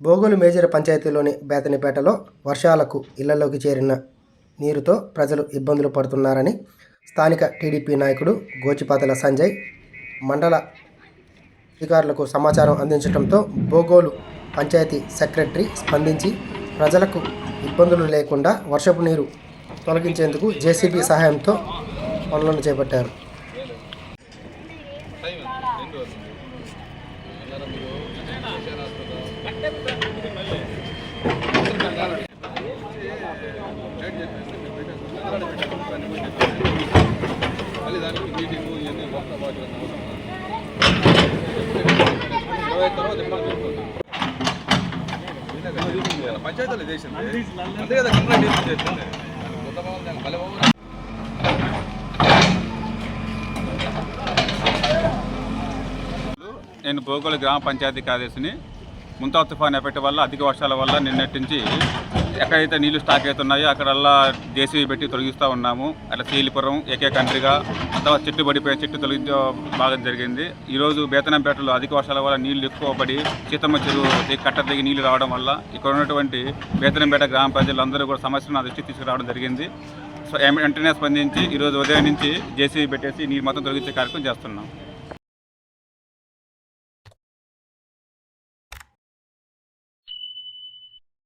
బోగులు major పంచాయతీలోని బేతనిపేటలో వర్షాలకు ఇళ్ళలోకి చేరిన నీరుతో ప్రజలు ఇబ్బందులు పడుతున్నారని స్థానిక టీడీపీ నాయకుడు గోచిపాతల సంజయ్ మండల అధికారులకు సమాచారం అందించడంతో బోగోలు పంచాయతీ సెక్రటరీ స్పందించి ప్రజలకు ఇబ్బందులు లేకుండా వర్షపు నీరు తొలగించేందుకు జేసీబీ సహాయంతో పనులను చేపట్టారు. మళ్ళీ దానికి మీటింగ్ ఇవన్నీ వాటి ఇరవై తర్వాత ఇబ్బంది పంచాయతీలు చేసింది అంతే కదా కంప్లైంట్ చేసింది కొత్త భవన్ భవన్ నేను భూగోళ గ్రామ పంచాయతీ కార్యదర్శిని. ముంతా తుఫాన్ ఎఫెక్ట్ వల్ల అధిక వర్షాల వల్ల నిన్నటి నుంచి ఎక్కడైతే నీళ్ళు స్టాక్ అవుతున్నాయో అక్కడల్లా జేసీబీ పెట్టి తొలగిస్తూ ఉన్నాము. అట్లా సీలిపురం ఏకే కంట్రీగా తర్వాత చెట్టు పడిపోయిన చెట్టు తొలగించే బాగా జరిగింది. ఈరోజు బేతనంపేటలో అధిక వర్షాల వల్ల నీళ్ళు ఎక్కువ పడి సీతమ్మ చెరువు కట్ట దిగి నీళ్ళు రావడం వల్ల ఇక్కడ ఉన్నటువంటి బేతనంపేట గ్రామ ప్రజలందరూ కూడా సమస్యను నా దృష్టికి తీసుకురావడం జరిగింది. సో వెంటనే స్పందించి ఈరోజు ఉదయం నుంచి జేసీబీ పెట్టేసి నీరు మొత్తం తొలగించే కార్యక్రమం చేస్తున్నాం.